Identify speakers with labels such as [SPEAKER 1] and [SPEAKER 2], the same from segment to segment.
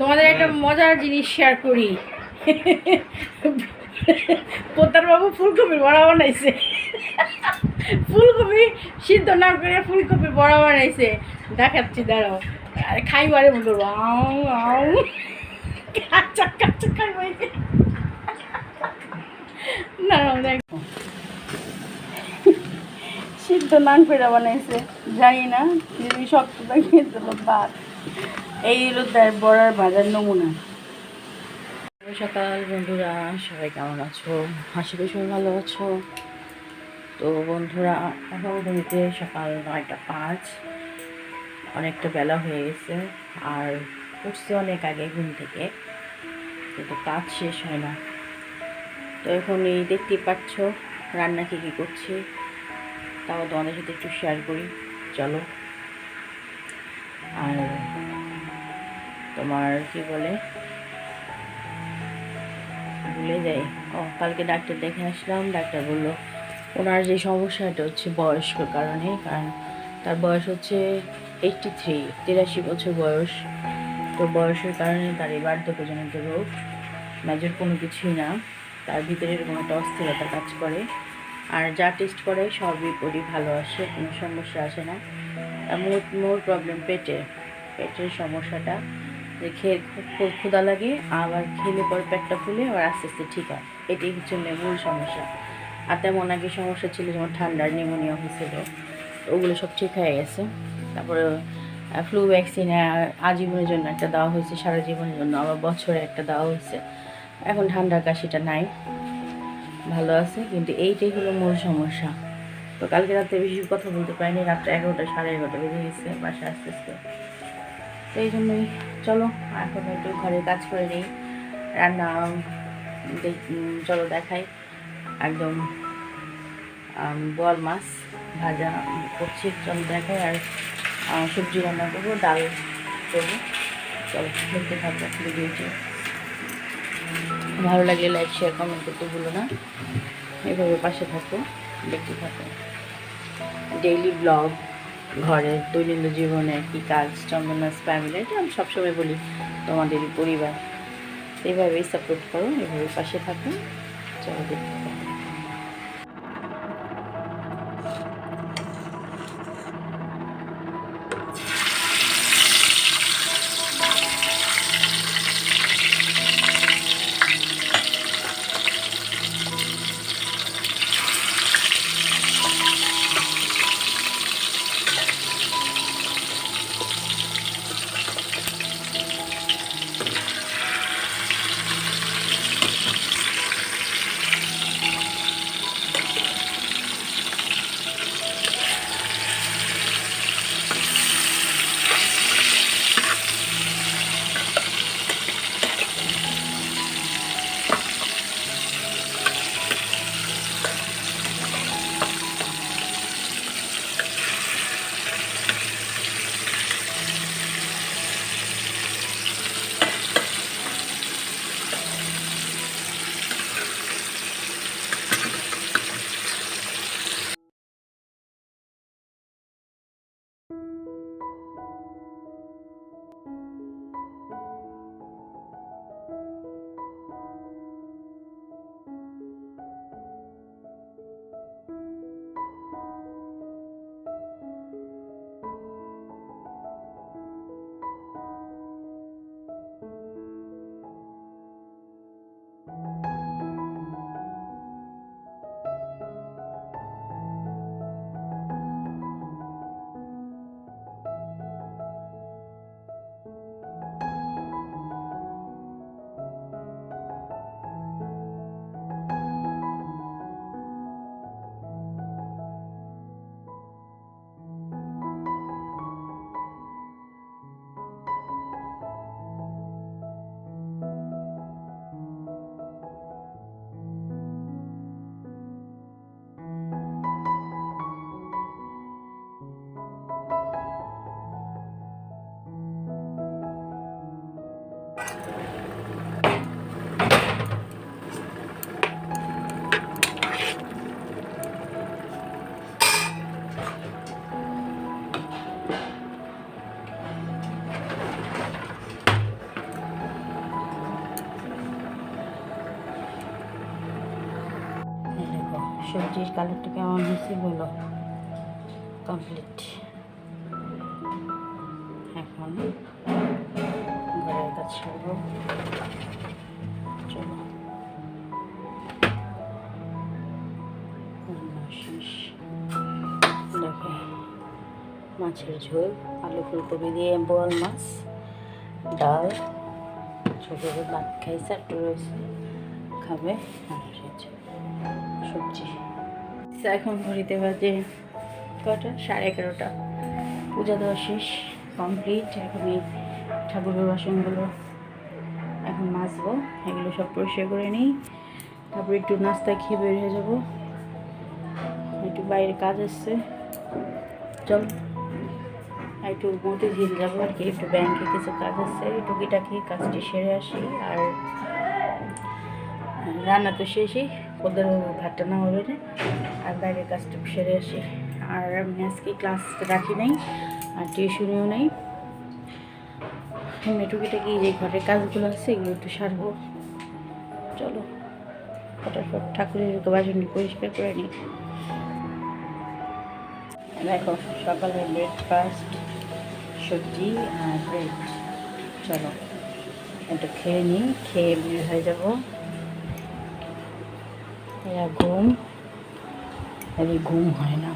[SPEAKER 1] তোমাদের একটা মজার জিনিস শেয়ার করি। পোতার বাবু ফুলকপি বড়া বানাইছে। ফুলকপি সিদ্ধ না করে ফুলকপি বড়া বানাইছে। দেখাচ্ছি দাঁড়াও। আর খাইবারে মতো আউ আউ কাঁচা কাঁচা খাইবাই দাঁড়াও দেখো। সিদ্ধ নান পেড়া বানাইছে জানি না। শক্ত তো বাদ। এই হলো তার বড়ার ভাজার নমুনা। সকাল বন্ধুরা, সবাই কেমন আছো? হাসি খুশি ভালো আছো। তো বন্ধুরা এখন ঘুমিতে সকাল নয়টা পাঁচ, অনেকটা বেলা হয়ে গেছে, আর উঠছে অনেক আগে ঘুম থেকে, কিন্তু কাজ শেষ হয় না। তো এখন এই দেখতেই পাচ্ছ রান্না কী কী করছি, তাও তোমাদের সাথে একটু শেয়ার করি, চলো। আর তোমার কি বলে? ভুলে যাই। ও, কালকে ডাক্তার দেখে আসলাম, ডাক্তার বলল, ওনার যে সমস্যাটা হচ্ছে বয়স্ক কারণে, কারণ তার বয়স হচ্ছে এইটটি থ্রি তিরাশি বছর বয়স। তো বয়সের কারণে তার এই বার্ধক্যজনিত রোগ মেজর কোনো কিছুই না। তার ভিতরে এরকম একটা অস্থিরতা কাজ করে। আর যা টেস্ট করে সবই করি ভালো আসে, কোনো সমস্যা আসে না। মোট মোর প্রবলেম পেটে পেটের সমস্যাটা। খেয়ে খুব ক্ষুধা লাগে, আবার খেলে পর পেটটা ফুলে আবার আস্তে আস্তে ঠিক হয়। এটাই হচ্ছে মূল সমস্যা। আর তেমন আগে সমস্যা ছিল যেমন ঠান্ডার নিউমোনিয়া হয়েছিল, ওগুলো সব ঠিক হয়ে গেছে। তারপরে ফ্লু ভ্যাকসিন আজীবনের জন্য একটা দেওয়া হয়েছে, সারা জীবনের জন্য, আবার বছরে একটা দেওয়া হয়েছে। এখন ঠান্ডার কাশিটা নাই, ভালো আছে, কিন্তু এইটাই হলো মূল সমস্যা। তো কালকে রাতে বেশি কথা বলতে পারিনি, রাত্রে এগারোটা সাড়ে এগারোটা বেজে গেছে, বাসায় আস্তে আস্তে। তো এই জন্যই। চলো, এখন একটু ঘরের কাজ করে নিই। রান্না চলো দেখাই। একদম বোয়াল মাছ ভাজা করছি। চলো দেখাই আর সবজি রান্না করব, ডাল করব। চলো, দেখতে থাকব ভিডিওটি ভালো লাগলে লাইক শেয়ার কমেন্ট করতে ভুলো না। এভাবে পাশে থাকো, দেখতে থাকো। ডেইলি ব্লগ ঘরের দৈনন্দিন জীবনে কী কাজ, চন্দনাস ফ্যামিলি এটা আমি সবসময় বলি তোমাদেরই পরিবার। এইভাবেই সাপোর্ট করো এভাবে পাশে থাকুন চলো দেখতে সবজির কালারটা কেমন হয়েছে বলো কমপ্লিট এখন মাছের ঝোল, আলু ফুলকপি দিয়ে বোয়াল মাছ, ডাল, ছোটো ভাত খাইছে, একটু রয়েছে, খাবে, আর সবজি। এখন ঘড়িতে বাজে কটা? সাড়ে এগারোটা। পূজা দেওয়া শেষ কমপ্লিট এখন এই ঠাকুরের বাসনগুলো এখন মাজবো, এগুলো সব পরিষ্কার করে নিই। তারপর একটু নাস্তা খেয়ে বের হয়ে যাব। একটু বাইরে কাজ এসছে চল, একটু মতে ঝিল যাব আর কি। একটু ব্যাংকে কিছু কাজ আছে। টুকিটাকি কাজটি সেরে আসি। আর রান্না তো শেষই। ওদের ভাতটা না হবে না। আর বাইরের কাজটা সেরে আসি। আর আমি আজকে ক্লাস রাখি নাই, আর টিউশনিও নেই। এমনি টুকিটাকি যে ঘরের কাজগুলো আছে এগুলো একটু সারবো। চলো, ফটাফট ঠাকুরের বাসনটি পরিষ্কার করে নিই। দেখো সকালে ব্রেকফাস্ট সবজি আর ব্রেড চলো একটু খেয়ে নিই, খেয়ে বের হয়ে যাব। ঘুম। এদের ঘুম হয় না?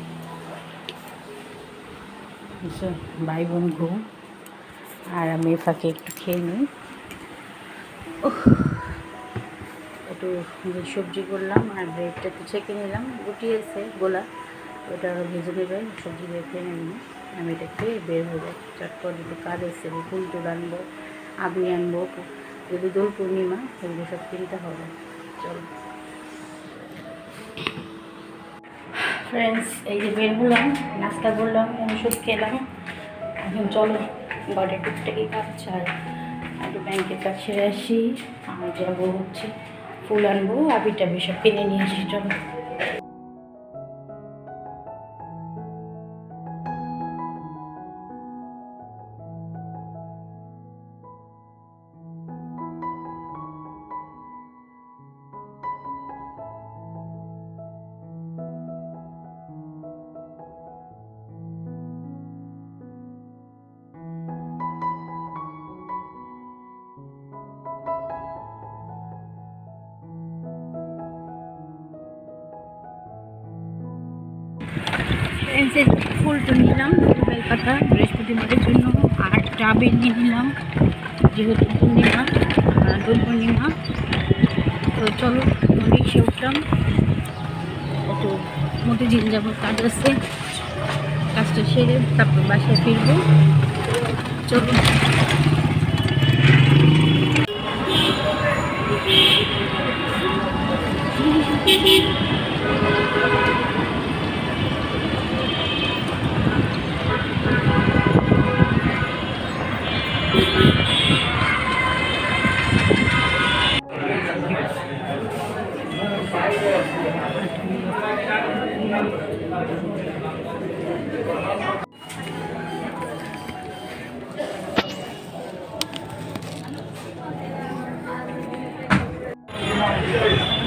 [SPEAKER 1] ভাই বোন ঘুম। আর আমি ফাঁকে একটু খেয়ে নিই। একটু সবজি করলাম আর ব্রেডটা একটু ছেঁকে নিলাম গুটিয়েছে গোলা। ওটা ভেজে নেবে, সবজি দিয়ে খেয়ে নেবেন আমি এটা খেয়ে বের যাই। চটপট একটু কাজ এসে ফুল আনব আবি আনব যদি দোল পূর্ণিমা এগুলো সব কিনতে হবে। চলো। ফ্রেন্ডস এই যে বের হলাম, নাস্তা করলাম, ওষুধ খেলাম। এখন চলো ঘরে টুকটাকি কাজ আর একটু ব্যাংকের কাছে আসি। আমি যাব হচ্ছে, ফুল আনব আবিটা সব কিনে নিয়ে আসি, চলো। যে ফুলটা নিলাম বেল পাতা বৃহস্পতিবারের জন্য আর টাবে নিয়ে নিলাম, যেহেতু পূর্ণিমা দোল পূর্ণিমা। তো চলো রিক্সে উঠলাম। একটু মধ্যে ঝিল যাব কাজ আছে কাজটা সেরে তারপর বাসায় ফিরবো। চলো।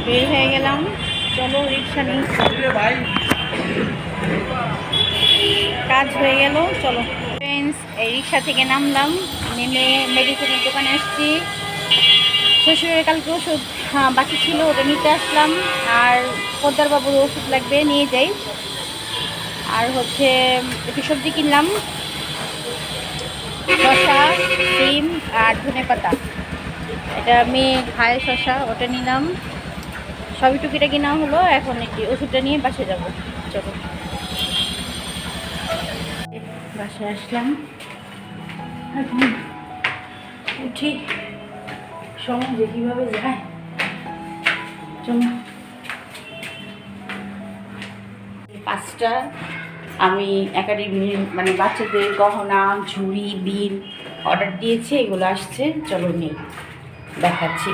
[SPEAKER 1] বের হয়ে গেলাম। চলো রিক্সা নিই। কাজ হয়ে গেল চলো। ফ্রেন্ডস এই রিক্সা থেকে নামলাম। নেমে মেডিসিনের দোকানে আসছি শ্বশুরের কালকে ওষুধ হ্যাঁ, বাকি ছিল ওটা নিতে আসলাম। আর পদ্মার বাবুর ওষুধ লাগবে নিয়ে যাই। আর হচ্ছে, একটু সবজি কিনলাম। শসা, সিম আর ধনে পাতা। এটা আমি খায় শশা ওটা নিলাম। সবই টুকিটা কিনা হলো, এখন একটি ওষুধটা নিয়ে বাসে যাব। চলো। বাসে আসলাম। এখন উঠি। সময় যে কীভাবে যায়। চলো। পাঁচটা। আমি একাডেমি মানে বাচ্চাদের গহনা, ঝুড়ি, বিল অর্ডার দিয়েছি, এগুলো আসছে। চলো নেই দেখাচ্ছি।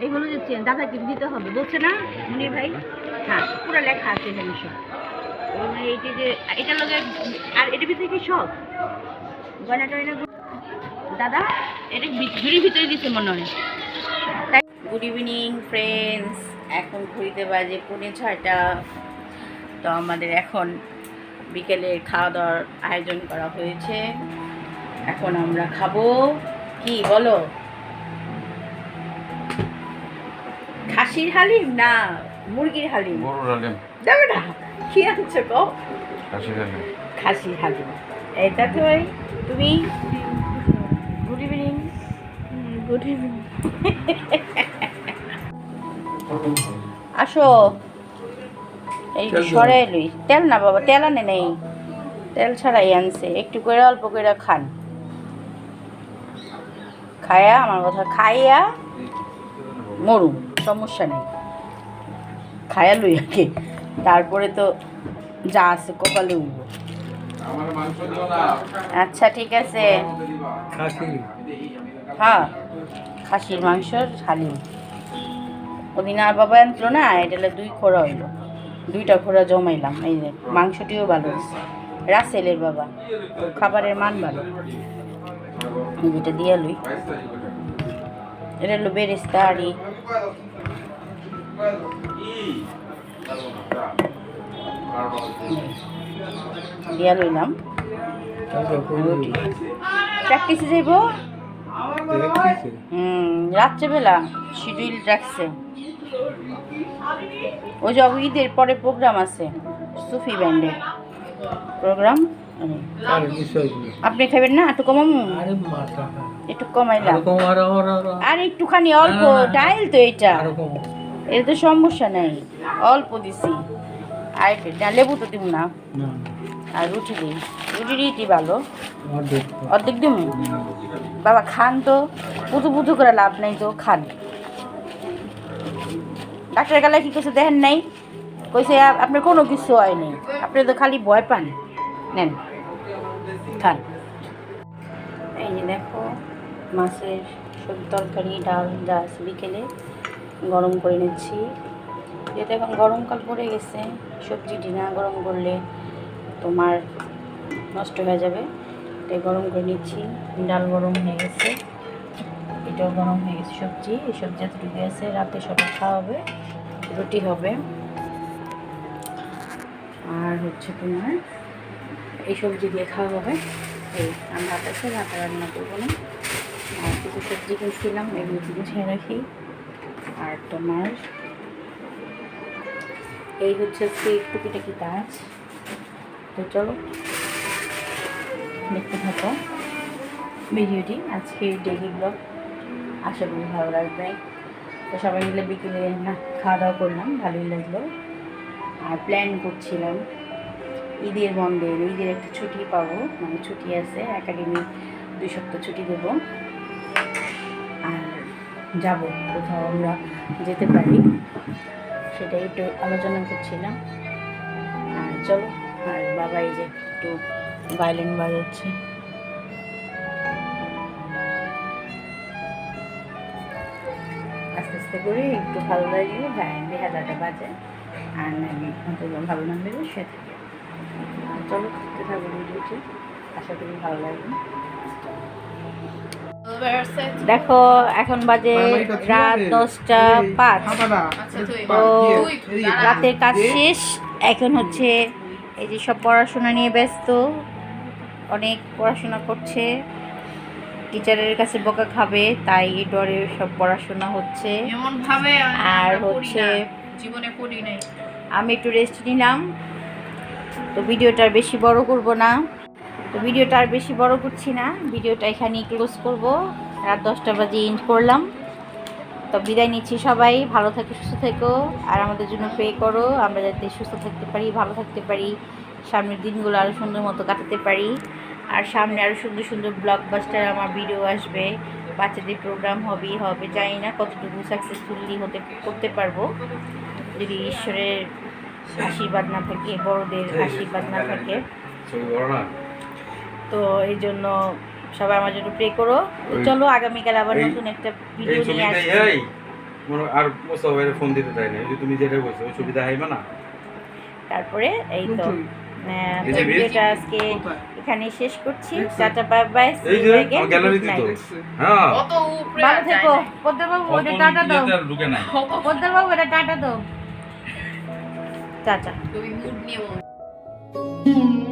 [SPEAKER 1] এগুলো যে চেন দাদাকে দিতে হবে। বলছে না, মনির ভাই? হ্যাঁ পুরো লেখা আছে এখানে সব। মানে এইটি যে এটা লগে আর এটার ভিতরে কি সব? গয়না টয়না দাদা, এটা ভি- ঝুড়ির ভিতরে দিছে মনে হয়। গুড ইভিনিং ফ্রেন্ডস এখন ঘুরিতে বাজে পৌনে ছয়টা। তো আমাদের এখন বিকেলে খাওয়া দাওয়ার আয়োজন করা হয়েছে। এখন আমরা খাব কি বলো? খাসির হালিম না মুরগির হালিম?
[SPEAKER 2] গরুর
[SPEAKER 1] যাবে না? কি আনছো গো?
[SPEAKER 2] খাসি ডালিম
[SPEAKER 1] খাসির হালিম। এটা তো তুমি? গুড ইভিনিং গুড ইভিনিং আসো। এই সরাই লই। তেল না বাবা তেল আনে নেই। তেল ছাড়াই আনছে। একটু করে অল্প করে খান। খায়া আমার কথা খাইয়া মরুম সমস্যা নেই। খায়া লই আগে। তারপরে তো যা আছে কপালে উঠবো। আচ্ছা ঠিক আছে। হ্যাঁ খাসির মাংস হালিম। ওদিন আর বাবা আনছিল না এটা দুই খোড়া হইল। দুইটা খোড়া জমাইলাম এই যে মাংসটিও ভালো হয়েছে। রাসেলের বাবা খাবারের মান ভালো। যেটা দিয়ে লুই। এটা হলো বেরেস্তা আড়ি। দিয়া লইলাম। প্র্যাকটিসে যাইব? হুম রাত্রেবেলা শিডিউল রাখছে। ওই যে ঈদের পরে প্রোগ্রাম আছে সুফি ব্যান্ডের। প্রোগ্রাম? আপনি খাবেন না? একটু কমামু একটু কমাইলাম আর একটুখানি অল্প। ডাইল তো এটা এটা তো সমস্যা নাই। অল্প দিছি। আর না, লেবু তো দিব না। আর রুটি দিই। রুটি রুটি ভালো? অর্ধেক। দিব বাবা খান তো। পুতু পুতু করে লাভ নাই তো খান। ডাক্তার গেলে কি কিছু দেখেন নাই? কইছে আপনার কোনো কিছু হয়নি। আপনি তো খালি ভয় পান। নেন, খান। এই যে দেখো, মাছের সবজি তরকারি, ডাল আছে বিকেলে গরম করে নিচ্ছি। যেহেতু এখন গরমকাল পড়ে গেছে সবজিটি না গরম করলে তোমার নষ্ট হয়ে যাবে। তাই গরম করে নিচ্ছি। ডাল গরম হয়ে গেছে। এটাও গরম হয়ে গেছে সবজি। এই সবজি এতটুকু আছে। রাতে সবাই খাওয়া হবে রুটি হবে। আর হচ্ছে তোমার এই সবজি দিয়ে খাওয়া হবে। এই, আমরা আছে রাতে রান্না করব না। আর কিছু সবজি কিনছিলাম, এগুলো গুছিয়ে রাখি। আর তোমার এই হচ্ছে আজকে টুকিটাকি কাজ। তো চলো, দেখতে থাকো। ভিডিওটি আজকে ডেলি ব্লগ। আশা করি ভালো লাগবে। তো সবাই মিলে বিকেলে না খাওয়া দাওয়া করলাম, ভালোই লাগল। আর প্ল্যান করছিলাম ঈদের বন্ধে ঈদের একটা ছুটি পাবো মানে ছুটি আছে, একাডেমি দুই সপ্তাহ ছুটি দেবো। আর যাব, কোথাও আমরা যেতে পারি, সেটাই একটু আলোচনা করছিলাম। আর চলো, আর বাবা এই যে একটু ভায়োলিন বাজাচ্ছে। আস্তে করে একটু ভালো লাগলে ভায়োলিন হাজারটা বাজে। আর নাকি ভালো না লাগলে সে থাকে। চলো দেখতে থাকব ভিডিওটি আশা করি ভালো লাগবে। দেখো এখন বাজে রাত দশটা পাঁচ। তো রাতের কাজ শেষ। এখন হচ্ছে এই যে সব পড়াশোনা নিয়ে ব্যস্ত। অনেক পড়াশোনা করছে। টিচারের কাছে বকা খাবে তাই ডরে সব পড়াশোনা হচ্ছে।
[SPEAKER 3] এমন ভাবে
[SPEAKER 1] আর হচ্ছে
[SPEAKER 3] জীবনে পড়ি নাই।
[SPEAKER 1] আমি একটু রেস্ট নিলাম। তো ভিডিওটা বেশি বড় করব না। তো ভিডিওটা আর বেশি বড় করছি না। ভিডিওটা এখানেই ক্লোজ করব। রাত দশটা বাজে ইন্ড করলাম। তো বিদায় নিচ্ছি সবাই। ভালো থেকো সুস্থ থেকো। আর আমাদের জন্য প্রে করো। আমরা যাতে সুস্থ থাকতে পারি ভালো থাকতে পারি। সামনের দিনগুলো আরও সুন্দর মতো কাটাতে পারি। আর সামনে আরও সুন্দর সুন্দর ব্লকবাস্টার আমার ভিডিও আসবে। বাচ্চাদের প্রোগ্রাম হবে হবে। জানি না কতটুকু সাকসেসফুলি হতে করতে পারব। যদি ঈশ্বরের আশীর্বাদ না থাকে বড়দের আশীর্বাদ না থাকে। তো এই জন্য সবাই আমার জন্য প্রে করো। চলো আগামীকাল আবার নতুন একটা ভিডিও নিয়ে
[SPEAKER 2] হয় আর মোস্তফা ফোন দিতে চাই না তুমি যেটা বলছো ওই ছবিটা না?
[SPEAKER 1] তারপরে এই তো। ভিডিওটা আজকে এখানে শেষ করছি। টাটা বাই বাই
[SPEAKER 2] এই যে আমার গ্যালারিতে তো। হ্যাঁ।
[SPEAKER 3] কত উপরে
[SPEAKER 1] ভালো থেকো। পদ্মবাবু ওটা টাটা দাও।
[SPEAKER 2] ইয়েতে
[SPEAKER 1] বাবু এটা টাটা দাও। টাটা
[SPEAKER 3] তুমি মুড নিয়ে।